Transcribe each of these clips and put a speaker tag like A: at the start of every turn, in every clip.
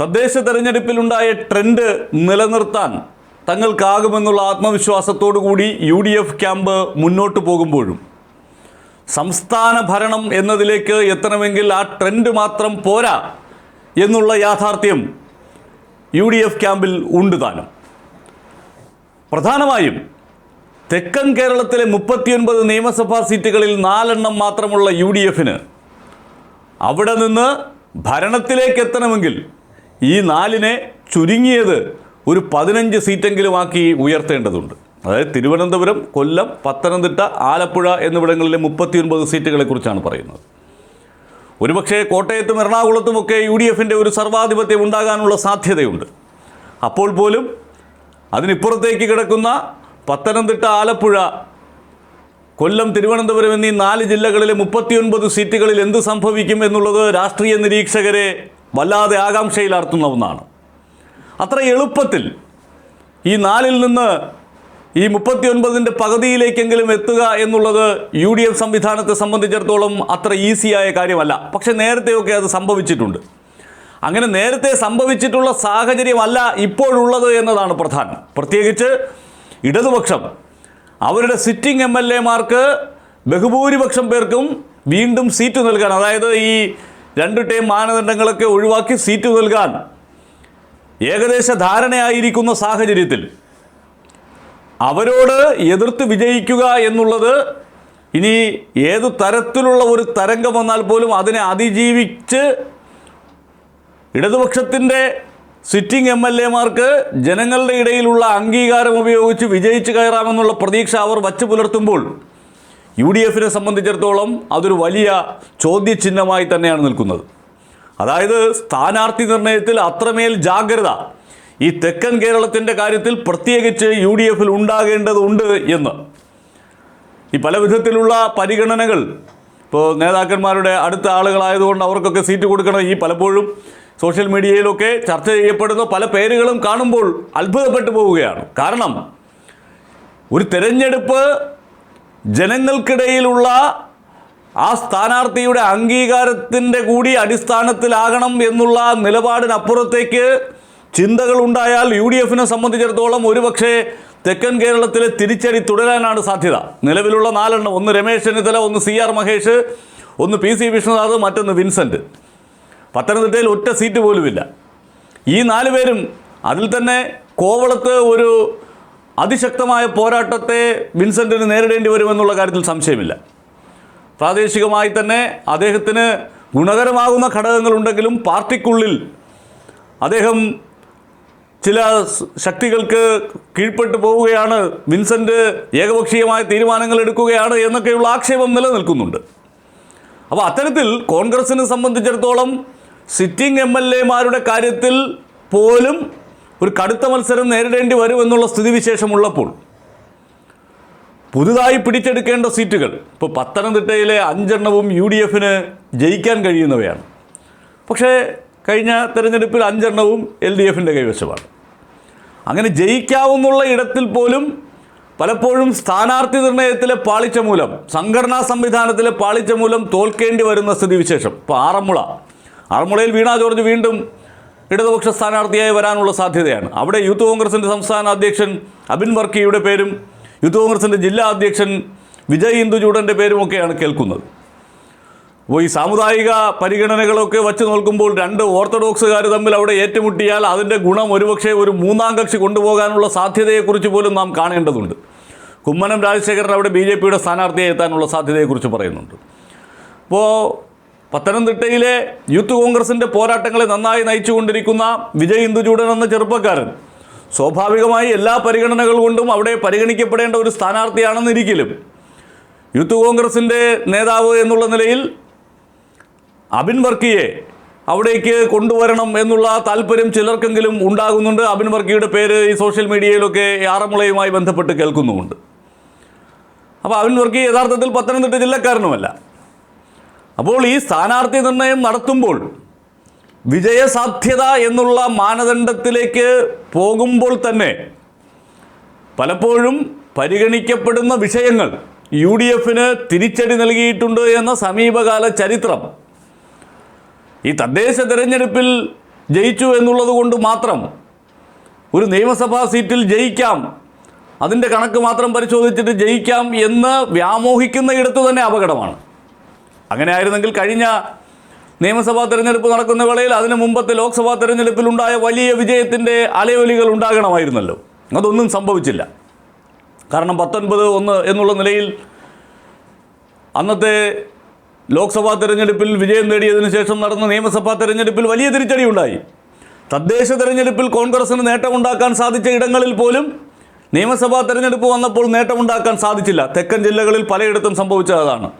A: തദ്ദേശ തെരഞ്ഞെടുപ്പിലുണ്ടായ ട്രെൻഡ് നിലനിർത്താൻ തങ്ങൾക്കാകുമെന്നുള്ള ആത്മവിശ്വാസത്തോടു കൂടി യു ഡി എഫ് ക്യാമ്പ് മുന്നോട്ട് പോകുമ്പോഴും. സംസ്ഥാന ഭരണം എന്നതിലേക്ക് എത്തണമെങ്കിൽ ആ ട്രെൻഡ് മാത്രം പോരാ എന്നുള്ള യാഥാർത്ഥ്യം യു ഡി എഫ് ക്യാമ്പിൽ ഉണ്ട് താനും. പ്രധാനമായും തെക്കൻ കേരളത്തിലെ മുപ്പത്തിയൊൻപത് നിയമസഭാ സീറ്റുകളിൽ നാലെണ്ണം മാത്രമുള്ള യു ഡി എഫിന് അവിടെ നിന്ന് ഭരണത്തിലേക്ക് എത്തണമെങ്കിൽ ഈ നാലിനെ ചുരുങ്ങിയത് ഒരു പതിനഞ്ച് സീറ്റെങ്കിലും ആക്കി ഉയർത്തേണ്ടതുണ്ട്. അതായത് തിരുവനന്തപുരം കൊല്ലം പത്തനംതിട്ട ആലപ്പുഴ എന്നിവിടങ്ങളിലെ മുപ്പത്തിയൊൻപത് സീറ്റുകളെക്കുറിച്ചാണ് പറയുന്നത്. ഒരുപക്ഷേ കോട്ടയത്തും എറണാകുളത്തുമൊക്കെ യു ഡി എഫിന്റെ ഒരു സർവാധിപത്യം ഉണ്ടാകാനുള്ള സാധ്യതയുണ്ട്. അപ്പോൾ പോലും അതിനിപ്പുറത്തേക്ക് കിടക്കുന്ന പത്തനംതിട്ട ആലപ്പുഴ കൊല്ലം തിരുവനന്തപുരം എന്നീ നാല് ജില്ലകളിലെ മുപ്പത്തിയൊൻപത് സീറ്റുകളിൽ എന്ത് സംഭവിക്കും എന്നുള്ളത് രാഷ്ട്രീയ നിരീക്ഷകരെ വല്ലാതെ ആകാംക്ഷയിലാർത്തുന്ന ഒന്നാണ്. അത്ര എളുപ്പത്തിൽ ഈ നാലിൽ നിന്ന് ഈ മുപ്പത്തിയൊൻപതിന്റെ പകുതിയിലേക്കെങ്കിലും എത്തുക എന്നുള്ളത് യു ഡി എഫ് സംവിധാനത്തെ സംബന്ധിച്ചിടത്തോളം അത്ര ഈസിയായ കാര്യമല്ല. പക്ഷെ നേരത്തെയൊക്കെ അത് സംഭവിച്ചിട്ടുണ്ട്. അങ്ങനെ നേരത്തെ സംഭവിച്ചിട്ടുള്ള സാഹചര്യമല്ല ഇപ്പോഴുള്ളത് എന്നതാണ് പ്രധാനം. പ്രത്യേകിച്ച് ഇടതുപക്ഷം അവരുടെ സിറ്റിംഗ് എം എൽ എമാർക്ക് ബഹുഭൂരിപക്ഷം പേർക്കും വീണ്ടും സീറ്റ് നൽകാൻ അതായത് ഈ രണ്ട് ടൈം മാനദണ്ഡങ്ങളൊക്കെ ഒഴിവാക്കി സീറ്റ് നൽകാൻ ഏകദേശ ധാരണയായിരിക്കുന്ന സാഹചര്യത്തിൽ അവരോട് എതിർത്ത് വിജയിക്കുക എന്നുള്ളത് ഇനി ഏത് തരത്തിലുള്ള ഒരു തരംഗം വന്നാൽ പോലും അതിനെ അതിജീവിച്ച് ഇടതുപക്ഷത്തിന്റെ സിറ്റിംഗ് എം എൽ എമാർക്ക് ജനങ്ങളുടെ ഇടയിലുള്ള അംഗീകാരം ഉപയോഗിച്ച് വിജയിച്ചു കയറാമെന്നുള്ള പ്രതീക്ഷ അവർ വച്ചു പുലർത്തുമ്പോൾ യു ഡി എഫിനെ സംബന്ധിച്ചിടത്തോളം അതൊരു വലിയ ചോദ്യചിഹ്നമായി തന്നെയാണ് നിൽക്കുന്നത്. അതായത് സ്ഥാനാർത്ഥി നിർണയത്തിൽ അത്രമേൽ ജാഗ്രത ഈ തെക്കൻ കേരളത്തിന്റെ കാര്യത്തിൽ പ്രത്യേകിച്ച് യു ഡി എഫിൽ ഉണ്ടാകേണ്ടതുണ്ട് എന്ന്. ഈ പല വിധത്തിലുള്ള പരിഗണനകൾ ഇപ്പോൾ നേതാക്കന്മാരുടെ അടുത്ത ആളുകളായതുകൊണ്ട് അവർക്കൊക്കെ സീറ്റ് കൊടുക്കണം. ഈ പലപ്പോഴും സോഷ്യൽ മീഡിയയിലൊക്കെ ചർച്ച ചെയ്യപ്പെടുന്ന പല പേരുകളും കാണുമ്പോൾ അത്ഭുതപ്പെട്ടു പോവുകയാണ്. കാരണം ഒരു തെരഞ്ഞെടുപ്പ് ജനങ്ങൾക്കിടയിലുള്ള ആ സ്ഥാനാർത്ഥിയുടെ അംഗീകാരത്തിന്റെ കൂടി അടിസ്ഥാനത്തിലാകണം എന്നുള്ള നിലപാടിനപ്പുറത്തേക്ക് ചിന്തകൾ ഉണ്ടായാൽ യു ഡി എഫിനെ സംബന്ധിച്ചിടത്തോളം ഒരുപക്ഷെ തെക്കൻ കേരളത്തിലെ തിരിച്ചടി തുടരാനാണ് സാധ്യത. നിലവിലുള്ള നാലെണ്ണം ഒന്ന് രമേശ് ചെന്നിത്തല ഒന്ന് സി ആർ മഹേഷ് ഒന്ന് പി സി വിഷ്ണുനാഥ് മറ്റൊന്ന് വിൻസെന്റ് പത്തനംതിട്ടയിൽ ഒറ്റ സീറ്റ് പോലുമില്ല. ഈ നാല് പേരും അതിൽ തന്നെ കോവളത്ത് ഒരു അതിശക്തമായ പോരാട്ടത്തെ വിൻസെന്റിന് നേരിടേണ്ടി വരുമെന്നുള്ള കാര്യത്തിൽ സംശയമില്ല. പ്രാദേശികമായി തന്നെ അദ്ദേഹത്തിന് ഗുണകരമാകുന്ന ഘടകങ്ങളുണ്ടെങ്കിലും പാർട്ടിക്കുള്ളിൽ അദ്ദേഹം ചില ശക്തികൾക്ക് കീഴ്പ്പെട്ടു പോവുകയാണ്. വിൻസെന്റ് ഏകപക്ഷീയമായ തീരുമാനങ്ങൾ എടുക്കുകയാണ് എന്നൊക്കെയുള്ള ആക്ഷേപം നിലനിൽക്കുന്നുണ്ട്. അപ്പോൾ അത്തരത്തിൽ കോൺഗ്രസിനെ സംബന്ധിച്ചിടത്തോളം സിറ്റിംഗ് എം എൽ എമാരുടെ കാര്യത്തിൽ പോലും ഒരു കടുത്ത മത്സരം നേരിടേണ്ടി വരുമെന്നുള്ള സ്ഥിതിവിശേഷമുള്ളപ്പോൾ പുതുതായി പിടിച്ചെടുക്കേണ്ട സീറ്റുകൾ ഇപ്പോൾ പത്തനംതിട്ടയിലെ അഞ്ചെണ്ണവും യു ഡി എഫിന് ജയിക്കാൻ കഴിയുന്നവയാണ്. പക്ഷേ കഴിഞ്ഞ തെരഞ്ഞെടുപ്പിൽ അഞ്ചെണ്ണവും എൽ ഡി എഫിന്റെ കൈവശമാണ്. അങ്ങനെ ജയിക്കാവുന്നുള്ള ഇടത്തിൽ പോലും പലപ്പോഴും സ്ഥാനാർത്ഥി നിർണയത്തിലെ പാളിച്ച മൂലം സംഘടനാ സംവിധാനത്തിലെ പാളിച്ച മൂലം തോൽക്കേണ്ടി വരുന്ന സ്ഥിതിവിശേഷം. ഇപ്പോൾ ആറന്മുള ആറന്മുളയിൽ വീണ ജോർജ് വീണ്ടും ഇടതുപക്ഷ സ്ഥാനാർത്ഥിയായി വരാനുള്ള സാധ്യതയാണ്. അവിടെ യൂത്ത് കോൺഗ്രസിന്റെ സംസ്ഥാന അധ്യക്ഷൻ അബിൻ വർക്കിയുടെ പേരും യൂത്ത് കോൺഗ്രസിന്റെ ജില്ലാ അധ്യക്ഷൻ വിജയ് ഇന്ദുചൂടന്റെ പേരുമൊക്കെയാണ് കേൾക്കുന്നത്. അപ്പോൾ ഈ സാമുദായിക പരിഗണനകളൊക്കെ വച്ച് നോക്കുമ്പോൾ രണ്ട് ഓർത്തഡോക്സുകാർ തമ്മിൽ അവിടെ ഏറ്റുമുട്ടിയാൽ അതിന്റെ ഗുണം ഒരുപക്ഷെ ഒരു മൂന്നാം കക്ഷി കൊണ്ടുപോകാനുള്ള സാധ്യതയെക്കുറിച്ച് പോലും നാം കാണേണ്ടതുണ്ട്. കുമ്മനം രാജശേഖരൻ അവിടെ ബി ജെ പിയുടെ സ്ഥാനാർത്ഥിയായി എത്താനുള്ള സാധ്യതയെക്കുറിച്ച് പറയുന്നുണ്ട്. അപ്പോൾ പത്തനംതിട്ടയിലെ യൂത്ത് കോൺഗ്രസിന്റെ പോരാട്ടങ്ങളെ നന്നായി നയിച്ചുകൊണ്ടിരിക്കുന്ന വിജയ് ഇന്ദുചൂടൻ എന്ന ചെറുപ്പക്കാരൻ സ്വാഭാവികമായി എല്ലാ പരിഗണനകൾ കൊണ്ടും അവിടെ പരിഗണിക്കപ്പെടേണ്ട ഒരു സ്ഥാനാർത്ഥിയാണെന്നിരിക്കലും യൂത്ത് കോൺഗ്രസിന്റെ നേതാവ് എന്നുള്ള നിലയിൽ അബിൻ വർക്കിയെ അവിടേക്ക് കൊണ്ടുവരണം എന്നുള്ള താല്പര്യം ചിലർക്കെങ്കിലും ഉണ്ടാകുന്നുണ്ട്. അബിൻ വർക്കിയുടെ പേര് ഈ സോഷ്യൽ മീഡിയയിലൊക്കെ ആറന്മുളയുമായി ബന്ധപ്പെട്ട് കേൾക്കുന്നുമുണ്ട്. അപ്പോൾ അബിൻ വർക്കി യഥാർത്ഥത്തിൽ പത്തനംതിട്ട ജില്ലക്കാരനുമല്ല. അപ്പോൾ ഈ സ്ഥാനാർത്ഥി നിർണയം നടത്തുമ്പോൾ വിജയസാധ്യത എന്നുള്ള മാനദണ്ഡത്തിലേക്ക് പോകുമ്പോൾ തന്നെ പലപ്പോഴും പരിഗണിക്കപ്പെടുന്ന വിഷയങ്ങൾ യു ഡി എഫിന് തിരിച്ചടി നൽകിയിട്ടുണ്ട് എന്ന സമീപകാല ചരിത്രം ഈ തദ്ദേശ തിരഞ്ഞെടുപ്പിൽ ജയിച്ചു എന്നുള്ളത് കൊണ്ട് മാത്രം ഒരു നിയമസഭാ സീറ്റിൽ ജയിക്കാം അതിന്റെ കണക്ക് മാത്രം പരിശോധിച്ചിട്ട് ജയിക്കാം എന്ന് വ്യാമോഹിക്കുന്ന ഇടത്തു തന്നെ അപകടമാണ്. അങ്ങനെ ആയിരുന്നെങ്കിൽ കഴിഞ്ഞ നിയമസഭാ തെരഞ്ഞെടുപ്പ് നടക്കുന്ന വേളയിൽ അതിന് മുമ്പത്തെ ലോക്സഭാ തെരഞ്ഞെടുപ്പിലുണ്ടായ വലിയ വിജയത്തിന്റെ അലയൊലികൾ ഉണ്ടാകണമായിരുന്നല്ലോ. അതൊന്നും സംഭവിച്ചില്ല. കാരണം പത്തൊൻപത് ഒന്ന് എന്നുള്ള നിലയിൽ അന്നത്തെ ലോക്സഭാ തെരഞ്ഞെടുപ്പിൽ വിജയം നേടിയതിനു ശേഷം നടന്ന നിയമസഭാ തെരഞ്ഞെടുപ്പിൽ വലിയ തിരിച്ചടി ഉണ്ടായി. തദ്ദേശ തെരഞ്ഞെടുപ്പിൽ കോൺഗ്രസിന് നേട്ടമുണ്ടാക്കാൻ സാധിച്ച ഇടങ്ങളിൽ പോലും നിയമസഭാ തെരഞ്ഞെടുപ്പ് വന്നപ്പോൾ നേട്ടമുണ്ടാക്കാൻ സാധിച്ചില്ല. തെക്കൻ ജില്ലകളിൽ പലയിടത്തും സംഭവിച്ചതാണ്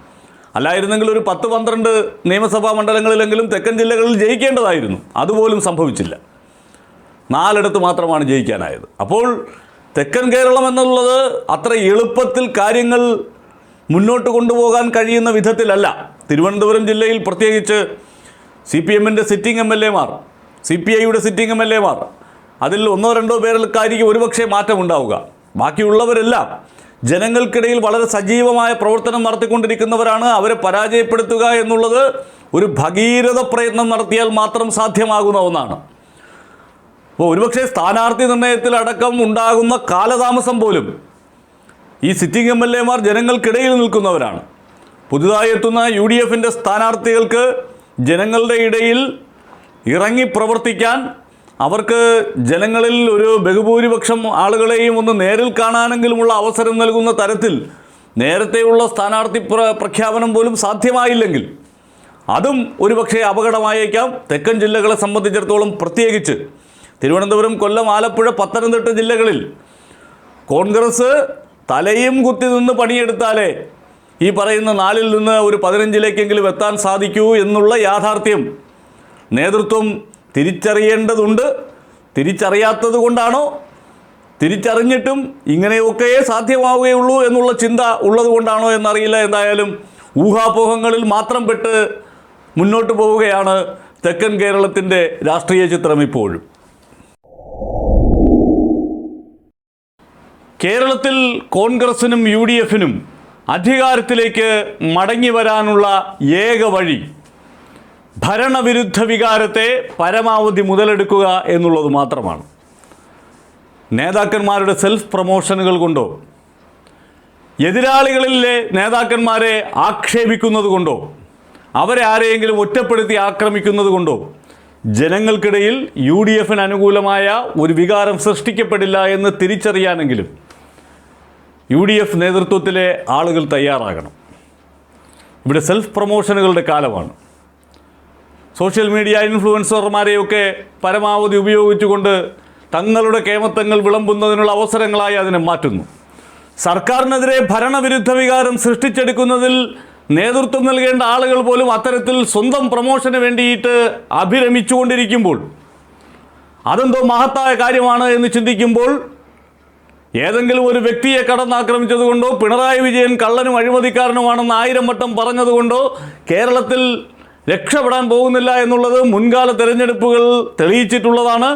A: അല്ലായിരുന്നെങ്കിൽ ഒരു പത്ത് പന്ത്രണ്ട് നിയമസഭാ മണ്ഡലങ്ങളിലെങ്കിലും തെക്കൻ ജില്ലകളിൽ ജയിക്കേണ്ടതായിരുന്നു. അതുപോലും സംഭവിച്ചില്ല. നാലിടത്ത് മാത്രമാണ് ജയിക്കാനായത്. അപ്പോൾ തെക്കൻ കേരളം എന്നുള്ളത് അത്ര എളുപ്പത്തിൽ കാര്യങ്ങൾ മുന്നോട്ട് കൊണ്ടുപോകാൻ കഴിയുന്ന വിധത്തിലല്ല. തിരുവനന്തപുരം ജില്ലയിൽ പ്രത്യേകിച്ച് സി പി എമ്മിന്റെ സിറ്റിംഗ് എം എൽ എമാർ സി പി ഐയുടെ സിറ്റിംഗ് എം എൽ എമാർ അതിൽ ഒന്നോ രണ്ടോ പേർക്കായിരിക്കും ഒരുപക്ഷേ മാറ്റമുണ്ടാവുക. ബാക്കിയുള്ളവരെല്ലാം ജനങ്ങൾക്കിടയിൽ വളരെ സജീവമായ പ്രവർത്തനം നടത്തിക്കൊണ്ടിരിക്കുന്നവരാണ്. അവരെ പരാജയപ്പെടുത്തുക എന്നുള്ളത് ഒരു ഭഗീരഥ പ്രയത്നം നടത്തിയാൽ മാത്രം സാധ്യമാകുന്ന ഒന്നാണ്. അപ്പോൾ ഒരുപക്ഷെ സ്ഥാനാർത്ഥി നിർണയത്തിലടക്കം ഉണ്ടാകുന്ന കാലതാമസം പോലും ഈ സിറ്റിംഗ് എം എൽ എമാർ ജനങ്ങൾക്കിടയിൽ നിൽക്കുന്നവരാണ്. പുതുതായി എത്തുന്ന യു ഡി എഫിന്റെ സ്ഥാനാർത്ഥികൾക്ക് ജനങ്ങളുടെ ഇടയിൽ ഇറങ്ങി പ്രവർത്തിക്കാൻ അവർക്ക് ജനങ്ങളിൽ ഒരു ബഹുഭൂരിപക്ഷം ആളുകളെയും ഒന്ന് നേരിൽ കാണാനെങ്കിലുമുള്ള അവസരം നൽകുന്ന തരത്തിൽ നേരത്തെയുള്ള സ്ഥാനാർത്ഥി പ്ര പ്രഖ്യാപനം പോലും സാധ്യമായില്ലെങ്കിൽ അതും ഒരുപക്ഷെ അപകടമായേക്കാം. തെക്കൻ ജില്ലകളെ സംബന്ധിച്ചിടത്തോളം പ്രത്യേകിച്ച് തിരുവനന്തപുരം കൊല്ലം ആലപ്പുഴ പത്തനംതിട്ട ജില്ലകളിൽ കോൺഗ്രസ് തലയും കുത്തി നിന്ന് പണിയെടുത്താലേ ഈ പറയുന്ന നാലിൽ നിന്ന് ഒരു പതിനഞ്ചിലേക്കെങ്കിലും എത്താൻ സാധിക്കൂ എന്നുള്ള യാഥാർത്ഥ്യം നേതൃത്വം തിരിച്ചറിയേണ്ടതുണ്ട്. തിരിച്ചറിയാത്തത് കൊണ്ടാണോ? തിരിച്ചറിഞ്ഞിട്ടും ഇങ്ങനെയൊക്കെ സാധ്യമാവുകയുള്ളൂ എന്നുള്ള ചിന്ത ഉള്ളത് കൊണ്ടാണോ എന്നറിയില്ല. എന്തായാലും ഊഹാപോഹങ്ങളിൽ മാത്രം പെട്ട് മുന്നോട്ട് പോവുകയാണ് തെക്കൻ കേരളത്തിന്റെ രാഷ്ട്രീയ ചിത്രം ഇപ്പോഴും. കേരളത്തിൽ കോൺഗ്രസിനും യു ഡി എഫിനും അധികാരത്തിലേക്ക് മടങ്ങി വരാനുള്ള ഏക വഴി ഭരണവിരുദ്ധ വികാരത്തെ പരമാവധി മുതലെടുക്കുക എന്നുള്ളത് മാത്രമാണ്. നേതാക്കന്മാരുടെ സെൽഫ് പ്രൊമോഷനുകൾ കൊണ്ടോ എതിരാളികളിലെ നേതാക്കന്മാരെ ആക്ഷേപിക്കുന്നത് കൊണ്ടോ അവരെ ആരെയെങ്കിലും ഒറ്റപ്പെടുത്തി ആക്രമിക്കുന്നത് കൊണ്ടോ ജനങ്ങൾക്കിടയിൽ യു ഡി എഫിന് അനുകൂലമായ ഒരു വികാരം സൃഷ്ടിക്കപ്പെടില്ല എന്ന് തിരിച്ചറിയാനെങ്കിലും യു ഡി എഫ് നേതൃത്വത്തിലെ ആളുകൾ തയ്യാറാകണം. ഇവിടെ സെൽഫ് പ്രൊമോഷനുകളുടെ കാലമാണ്. സോഷ്യൽ മീഡിയ ഇൻഫ്ലുവൻസർമാരെയൊക്കെ പരമാവധി ഉപയോഗിച്ചുകൊണ്ട് തങ്ങളുടെ കേമത്തങ്ങൾ വിളമ്പുന്നതിനുള്ള അവസരങ്ങളായി അതിനെ മാറ്റുന്നു. സർക്കാരിനെതിരെ ഭരണവിരുദ്ധ വികാരം സൃഷ്ടിച്ചെടുക്കുന്നതിൽ നേതൃത്വം നൽകേണ്ട ആളുകൾ പോലും അത്തരത്തിൽ സ്വന്തം പ്രൊമോഷന് വേണ്ടിയിട്ട് അഭിരമിച്ചുകൊണ്ടിരിക്കുമ്പോൾ അതെന്തോ മഹത്തായ കാര്യമാണ് എന്ന് ചിന്തിക്കുമ്പോൾ ഏതെങ്കിലും ഒരു വ്യക്തിയെ കടന്നാക്രമിച്ചതുകൊണ്ടോ പിണറായി വിജയൻ കള്ളനും അഴിമതിക്കാരനുമാണെന്ന് ആയിരം വട്ടം പറഞ്ഞതുകൊണ്ടോ കേരളത്തിൽ രക്ഷപ്പെടാൻ പോകുന്നില്ല എന്നുള്ളത് മുൻകാല തെരഞ്ഞെടുപ്പുകൾ തെളിയിച്ചിട്ടുള്ളതാണ്.